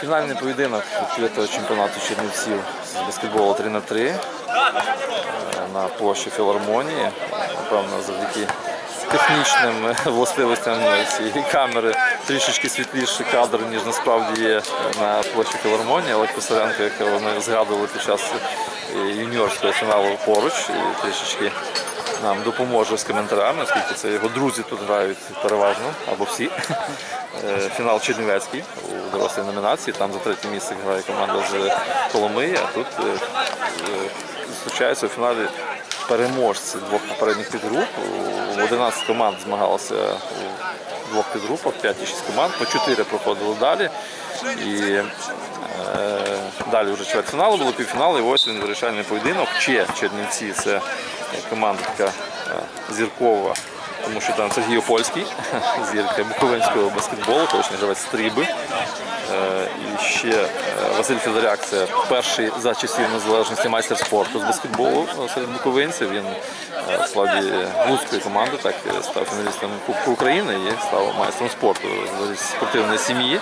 Фінальний поєдинок відкритого чемпіонату Чернівців з баскетболу 3 на 3 на площі філармонії. Напевно, завдяки технічним властивостям цієї камери трішечки світліший кадр, ніж насправді є на площі філармонії. Олег Писаренко, якого ми згадували під час е, юніорського фіналу поруч, і трішечки нам допоможе з коментарями, оскільки це його друзі тут грають переважно або всі. Е, Фінал Чернівецький у дорослій номінації. Там за третє місце грає команда з Коломиї, а тут е, е, зустрічаються у фіналі переможці двох попередніх підгруп. У 11 команд змагалося у двох підгрупах, 5 і 6 команд, по 4 проходили далі. І е, далі вже чвертьфінали було півфінал, і ось він вирішальний поєдинок. Чи Чернівці це команда така е, зіркова, тому що там Сергій Опольський, зірка Буковинського баскетболу, колишній гравець стріби. Е, І ще е, Василь Федоряк це перший за часів незалежності майстер спорту з баскетболу е, серед буковинців. Він в складі Луцької команди так став фіналістом Кубку України і став майстром спорту з спортивної сім'ї.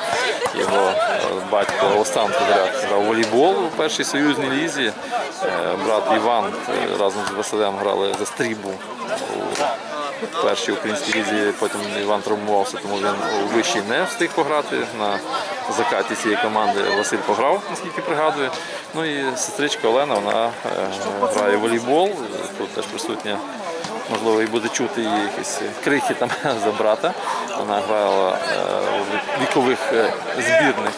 Його батько Олександр Федоряк грав волейбол у першій союзній лізі. Брат Іван разом з Василем грали за стрібу першій українській лізі. Потім Іван травмувався, тому він у вищій не встиг пограти. На закаті цієї команди Василь пограв, наскільки пригадую. Ну і сестричка Олена вона е, грає в волейбол. Тут теж присутня. Можливо, і буде чути її якісь крики там за брата. Вона грала е, у вікових е, збірних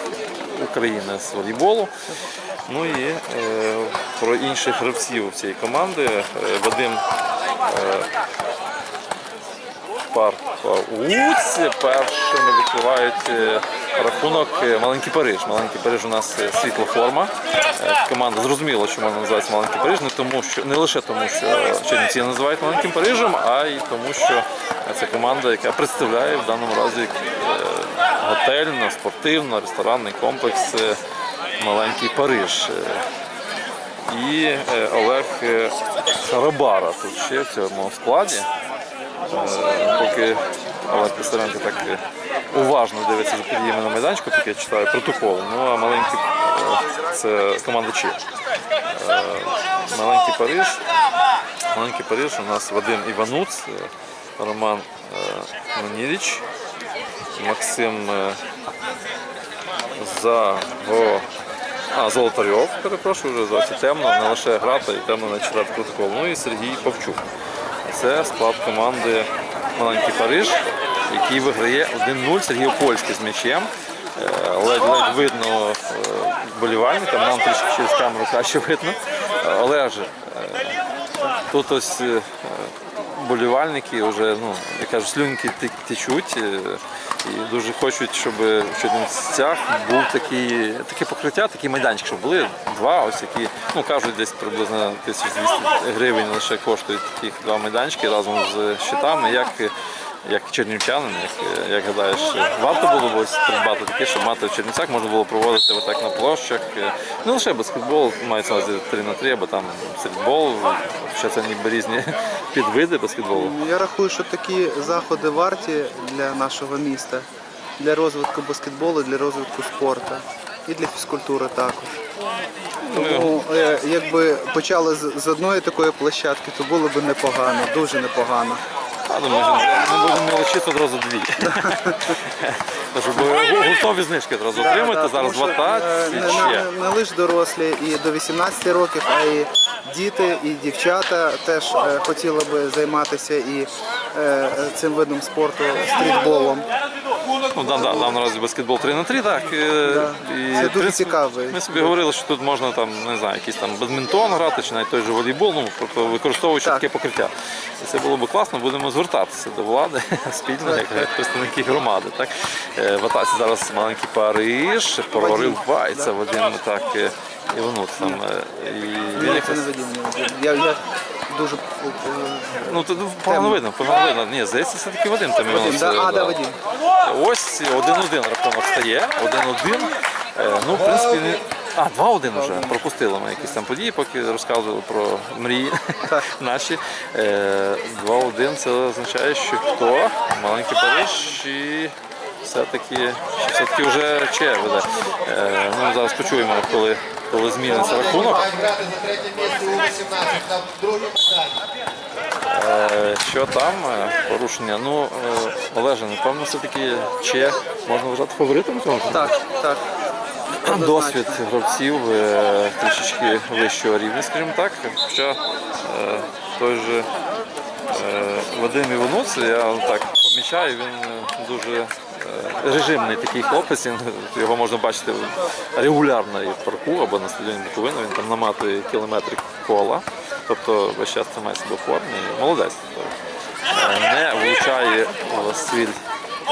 України з волейболу. Ну і про інших гравців цієї команди. Вадим пар Уц першими відкривають е, рахунок е, Маленький Париж. Маленький Париж у нас е, світла форма. Команда зрозуміла, що вона називається Маленький Париж, не тому, що не лише тому, що Чернівці називають маленьким Парижем, а й тому, що це команда, яка представляє в даному разі готельно, спортивно, ресторанний комплекс Маленький Париж. І Олег Шарабара тут ще в цьому складі. Е, поки Олег так е, уважно дивиться за подіями на майданчику, поки я читаю протокол. Ну а маленький е, це команда Чи. Е, Маленький Париж. Маленький Париж у нас Вадим Івануц, Роман Маніліч, Максим Заго. А, Золотарьов, перепрошую, вже зовсім темно, не лише грата і темно не читати протокол. Ну і Сергій Павчук. Це склад команди Маленький Париж, який виграє 1-0 Сергій Польський з м'ячем. Е, Ледь-ледь видно е, вболівальникам, нам трішки через камеру краще видно. Е, Олеже, е, тут ось болівальники вже, ну, я кажу, слюнки те- течуть і дуже хочуть, щоб в Чернівцях був такий, таке покриття, такий майданчик, щоб були два, ось які, ну кажуть, десь приблизно 1200 гривень лише коштують таких два майданчики разом з щитами. Як, як чернівчанин, як, як гадаєш, варто було б придбати таке, щоб мати в Чернівцях можна було проводити отак на площах. Не лише баскетбол, мається на 3 на 3, або там стрітбол, ще це ніби різні підвиди баскетболу. Я рахую, що такі заходи варті для нашого міста, для розвитку баскетболу, для розвитку спорту і для фізкультури також. Тому е, якби почали з, з одної такої площадки, то було б непогано, дуже непогано. Я думаю, що не будемо мілочити одразу дві. Щоб ви гуртові знижки одразу отримати. Зараз Тому що, е, не, ще. не, не лише дорослі і до 18 років, а й діти і дівчата теж е, хотіли би займатися і цим видом спорту стрітболом. Ну, да, да, там наразі баскетбол 3 на 3, так. е, Да. І, Це дуже цікавий. Ми собі говорили, що тут можна там, не знаю, якийсь там бадмінтон грати, чи навіть той же волейбол, ну, тобто використовуючи Так. таке покриття. І це було б класно, будемо звертатися до влади спільно, як як представники громади. Так? Е, В атаці зараз маленький Париж, проривається Вадим так е. Там, е, і Вадим, не Вадим. Я, я дуже е, Ну, тут погано видно, погано видно. Ні, здається, це таки Вадим там Вадим, да? А, да. Вадим. Ось 1-1 рахунок стає. 1-1. Е, Ну, в принципі, не... А, 2-1 вже. Пропустили ми якісь там події, поки розказували про мрії наші. Е, 2-1 це означає, що хто? Маленький Париж і все-таки, все-таки вже Че веде. Е, ну, зараз почуємо, коли, коли зміниться рахунок. грати за третє місце у 18 на другій медалі. Е, що там? Е, Порушення. Ну, е, Олеже, напевно, все-таки Че можна вважати фаворитом в цьому? Так, так. Досвід гравців трішечки вищого рівня, скажімо так. Хоча той же Вадим Івануц, я так помічаю, він дуже режимний такий хлопець. Його можна бачити регулярно і в парку або на стадіоні Буковина. Він там наматує кілометри кола. Тобто весь час тримає себе в формі. Молодець. Е, Не влучає Василь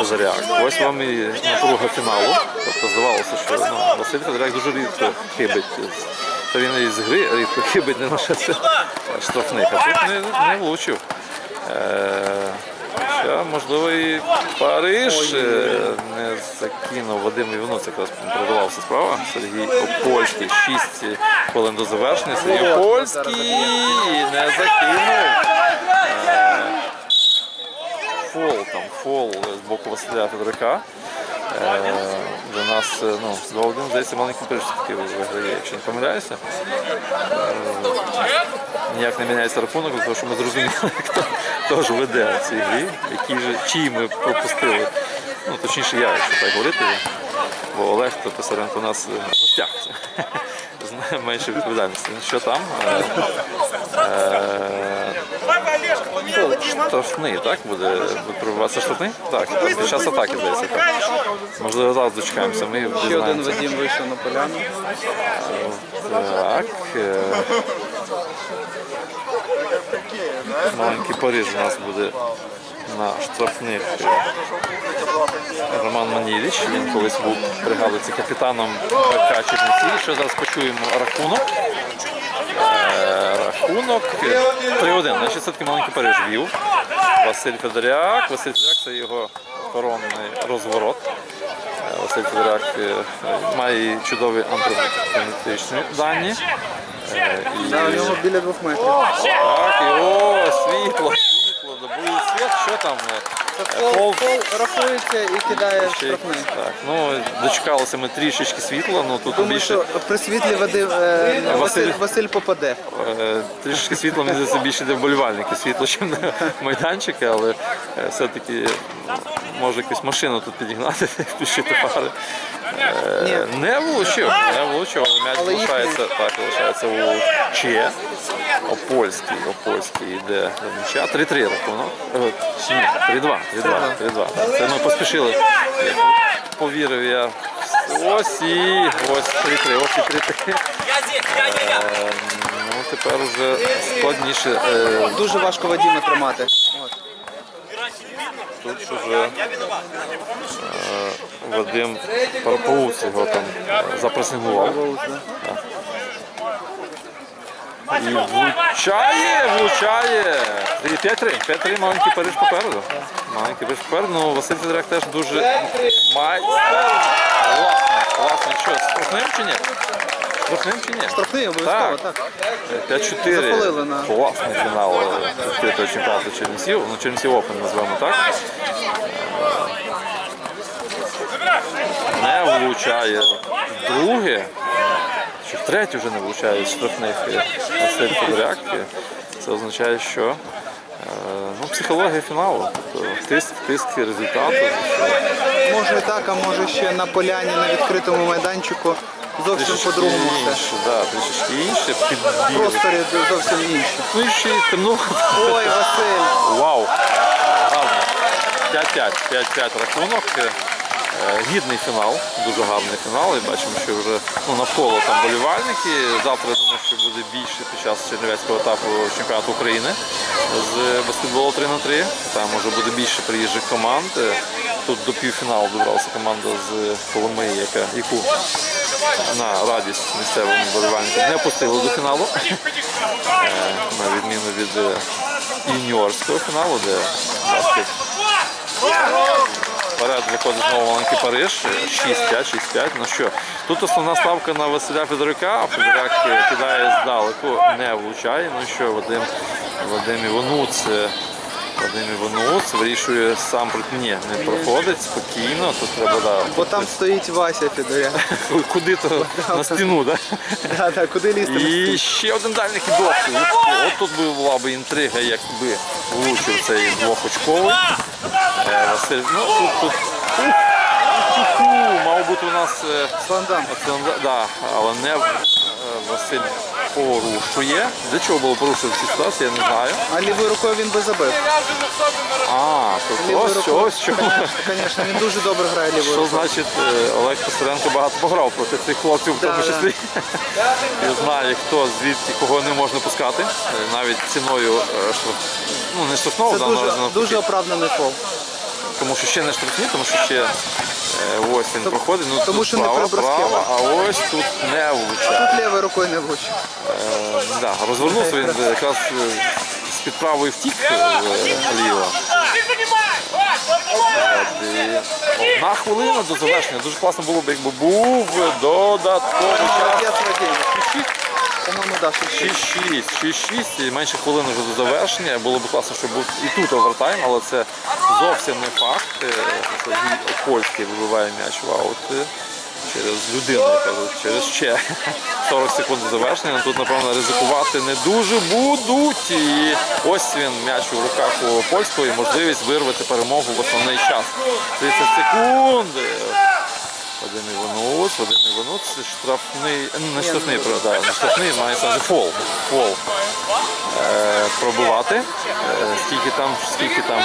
Заряк. Ось вам і напруга фіналу. Тобто здавалося, що ну, Василь Федоряк дуже рідко хибить. Та він і з гри рідко хибить, не лише штрафних. А тут не, не влучив. Е, Ще, можливо, і Париж е, не закинув Вадим Івануц, якраз продавався справа. Сергій Опольський, 6 хвилин до завершення. Сергій Опольський не закинув. Фол там, фол з боку Василя Федорика. Е, Для нас е, ну, 2-1, здається, маленький Париж таки виграє, якщо не помиляюся. Е, Ніяк не міняється рахунок, тому що ми зрозуміли, хто, хто ж веде в цій грі, які ж чиї ми пропустили. Ну, точніше, я, якщо так говорити, бо Олег то Писаренко у нас е, гостях. Менше відповідальності. Що там? Е, е, Штрафний, так? Буде, пробиватися штрафний? Так, під час атаки здається. Так. Можливо, зараз дочекаємося. Ми Ще один. Вадим вийшов на поляну. Так. е, Маленький Париж у нас буде на штрафних. Роман Маніліч. Він колись був при Галиці капітаном БК Чернівці. Що зараз почуємо рахунок. Е, Рахунок 3-1. Значить, все-таки маленький Париж вів. Василь Федоряк. Василь Федоряк це його коронний розворот. Е, Василь Федоряк е, має чудові антропометричні дані. І, Да, у нього біля двох метрів. так, і о, світло, світло, добує там? е, Фол, Фол рахується і кидає ще- штрафний. Так, ну дочекалися ми трішечки світла, ну тут Думаю, більше що при світлі Вадим, е, Василь, Василь- Василь попаде. е, трішечки світла мені здається більше для вболівальників світло, ніж на майданчики, але е, все-таки може якусь машину тут підігнати, включити фари. Е, Не влучив, не влучив, але м'яч Але залишається, так, залишається у Че. Опольський, Опольський йде до м'яча. 3-3 рахунок. Е, чи ні, 3-2, 3-2, 3-2. Це ми поспішили. Повірив я. Ось і ось 3-3, ось і 3-3. Е, Ну, тепер вже складніше. Е, Дуже важко Вадима тримати. От. Тут ж уже е, Вадим Парпауц його там е, запресингував. Да. І влучає, влучає. 5-3. 5-3 маленький Париж попереду. Маленький Париж попереду. Ну, Василь Федоряк теж дуже майстер. Класно, класно. Що, штрафним чи ні? Штрафним чи ні? Штрафний обов'язково, Так. так. 5-4. Запалили на- Класний фінал е, відкритого чемпіонату Чернівців. Ну, Чернівців Опен назвемо так. Не влучає друге. Чи втретє вже не влучає з штрафних Василь. Е, Це означає, що е, ну, психологія фіналу. Тобто тиск, тиск результату. Може і так, а може ще на поляні на відкритому майданчику зовсім по-другому все. да, трішечки інше, підбір. Просторі зовсім інші. Ну і ще й темно. Ой, Василь! Вау! Гарно. 5-5, 5-5 рахунок. Е, Гідний фінал, дуже гарний фінал. І бачимо, що вже ну, навколо там болівальники. Завтра думаю, що буде більше під час чернівецького етапу чемпіонату України з баскетболу 3 на 3 Там вже буде більше приїжджих команд. Е, Тут до півфіналу добралася команда з Коломиї, яка, яку на радість місцевим болівальникам не пустили до фіналу. Е, На відміну від юніорського фіналу, де баскет Вперед виходить знову маленький Париж. 6-5, 6-5. Ну що, тут основна ставка на Василя Федоряка, а Федоряк кидає здалеку, не влучає. Ну що, Вадим, Вадим Івануц е, Вадим Іванус вирішує сам ні, не проходить спокійно. Тут треба да, Бо там стоїть Вася Федоряк. куди то на стіну, да? Да, да, куди лізти? І ще один дальний кидок. От тут була б інтрига, якби влучив цей двохочковий. Ну мав бути у нас е, да, але не е, Василь порушує. Для чого було порушити в цій ситуації, я не знаю. А лівою рукою він би забив. А, Лівою ось рукою. ось що. Звісно, він дуже добре грає лівою Що значить е, Олег Писаренко багато пограв проти цих хлопців, в тому числі. І знає, хто звідки кого не можна пускати. Навіть ціною ну не штрафного Це в даному дуже, разі, навпаки. дуже оправданий фол. Тому що ще не штрафні, тому що ще е, ось він проходить. Ну, тому тут що не права, а ось тут не влучає. Тут лівою рукою не влучив. Е, да, розвернувся він е, якраз е, з-під правої втік е, вліво. Е, Одна хвилина до завершення. Дуже класно було б, якби був додатковий час. Молодець. По-моєму, да, 6-6, 6-6 і менше хвилин вже до завершення. Було б класно, щоб був і тут овертайм, але це зовсім не факт. Е, Сергій Польський вибиває м'яч в аут через людину, кажуть, через ще 40 секунд до завершення. Тут, напевно, ризикувати не дуже будуть. І ось він м'яч у руках у польського і можливість вирвати перемогу в основний час. 30 секунд. Вадим Іванус, один Іванус, це штрафний, ну, не штрафний, правда, не штрафний, мається на увазі фол. Фол. Е, пробивати. Е, скільки там, скільки там,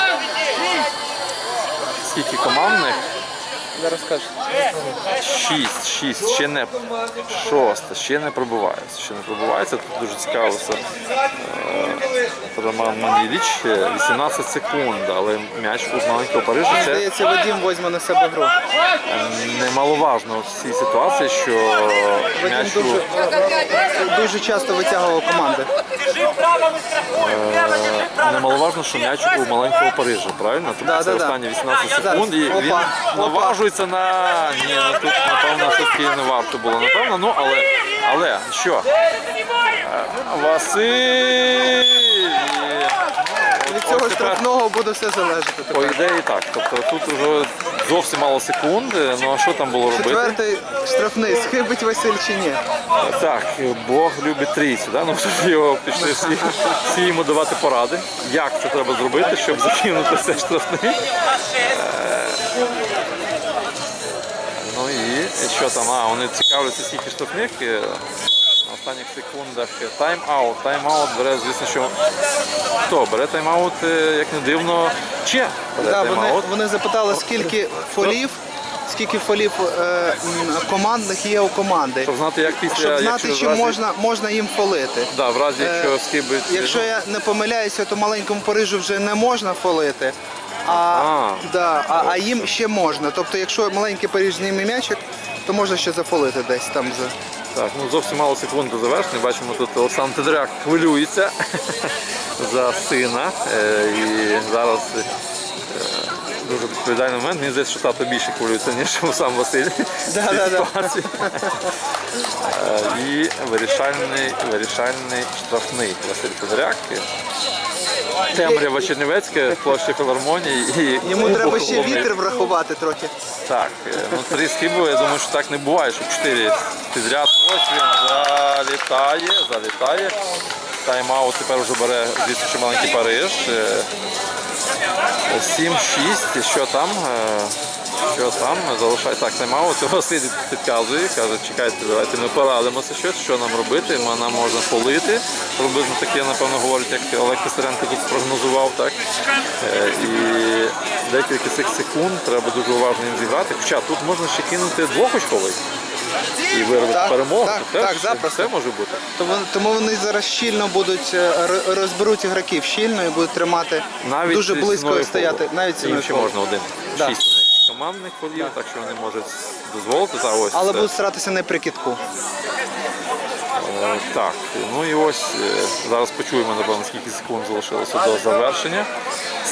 скільки командних? Зараз скажеш. Шість, шість, ще не шосте, ще не пробивається. Ще не пробивається. Тут дуже цікаво все. Е, Роман Маніліч, е, 18 секунд, але м'яч у маленького Парижа це Здається, Вадим возьме на себе гру. немаловажно в цій ситуації, що м'яч у дуже, дуже часто витягував команди. немаловажно, що м'яч у маленького Парижа, правильно? Тобто Да, це да, останні 18 Зараз. секунд, і він Опа, наважується на ні, ну тут напевно все-таки не варто було. Напевно, ну але але що? Е, Василь! Від цього штрафного буде все залежати. По ідеї так. Тобто тут вже зовсім мало секунд. Ну а що там було робити? Четвертий штрафний. Схибить Василь чи ні? Так, Бог любить трійцю. Да? Ну, його пішли всі, всі йому давати поради, як це треба зробити, щоб закинути цей штрафний. Е, що там? А, вони цікавляться, скільки штрафних. На останніх секундах тайм-аут. Тайм-аут бере, звісно, що хто бере тайм-аут, е, як не дивно, чи бере Да, вони, тайм-аут. вони запитали, скільки фолів, скільки фолів е, командних є у команди. Щоб знати, як після Щоб знати, якщо чи разі- можна, можна їм фолити. Да, в разі, Е, якщо скибить. Якщо я не помиляюся, то маленькому Парижу вже не можна фолити, а, А. да, а, а їм ще можна. Тобто, якщо маленький Париж зніме м'ячик, то можна ще зафолити десь там за. Так, ну зовсім мало секунд до завершення. Бачимо, тут Олександр Тедряк хвилюється за сина. Е, І зараз е, дуже відповідальний момент. Мені здається, що тато більше хвилюється, ніж сам Василь Да, да, да. Е, І вирішальний, вирішальний штрафний Василь Тедряк. Темрява Чернівецьке, площа філармонії. І Йому треба ще вітер врахувати трохи. Так, е, ну три схиби, я думаю, що так не буває, що чотири підряд. Ось він залітає, залітає. Тайм-аут тепер вже бере звідси ще маленький Париж. Е, 7-6. Що там? Що там? Залишай так тайм-аут. Василь підказує, каже, чекайте, давайте ми порадимося щось, що нам робити. Нам можна полити. Приблизно таке, напевно, говорить, як Олег Писаренко тут спрогнозував. Так? Е, І декілька цих секунд треба дуже уважно їм зіграти. Хоча тут можна ще кинути двохочковий і вирвати Так, перемогу. так, Теж так, запросто. все може бути. Тому, тому вони зараз щільно будуть е, розберуть ігроків щільно і будуть тримати Навіть дуже близько стояти. Навіть ціною ще можна один. Да. Шість командних фолів, так що вони можуть дозволити. Та, ось, Але це. будуть старатися не при кітку. Е, Так, ну і ось е, зараз почуємо, напевно, скільки секунд залишилося до завершення.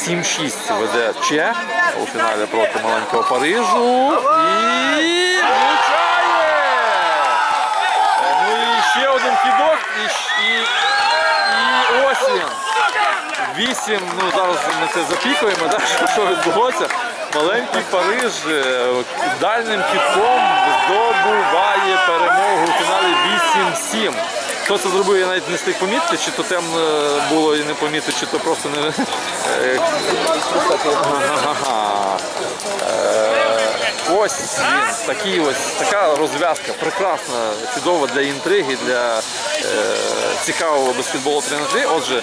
7-6 веде Че у фіналі проти маленького Парижу. І влучає! Е, Ну і ще один кідок, і, щ- і, і ось він. 8, ну зараз ми це запікуємо, так, що, що відбулося. Маленький Париж е, дальним кітком здобуває перемогу у фіналі 8-7. Хто це зробив, я навіть не встиг помітити, чи то темно було і не помітити, чи то просто не. Ось він, такий ось, така розв'язка, прекрасна, чудова для інтриги, для е, цікавого баскетболу 3 на 3. Отже,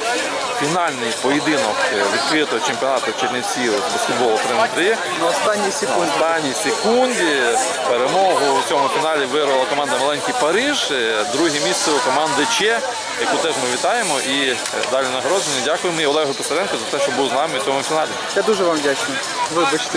фінальний поєдинок е, відкритого чемпіонату Чернівців з баскетболу 3 на 3 На останній секунді. останній секунді перемогу у цьому фіналі виграла команда Маленький Париж. Е, Друге місце у команди Че, яку теж ми вітаємо. І е, далі нагороджені. Дякуємо і Олегу Писаренко за те, що був з нами у цьому фіналі. Я дуже вам вдячний. Вибачте.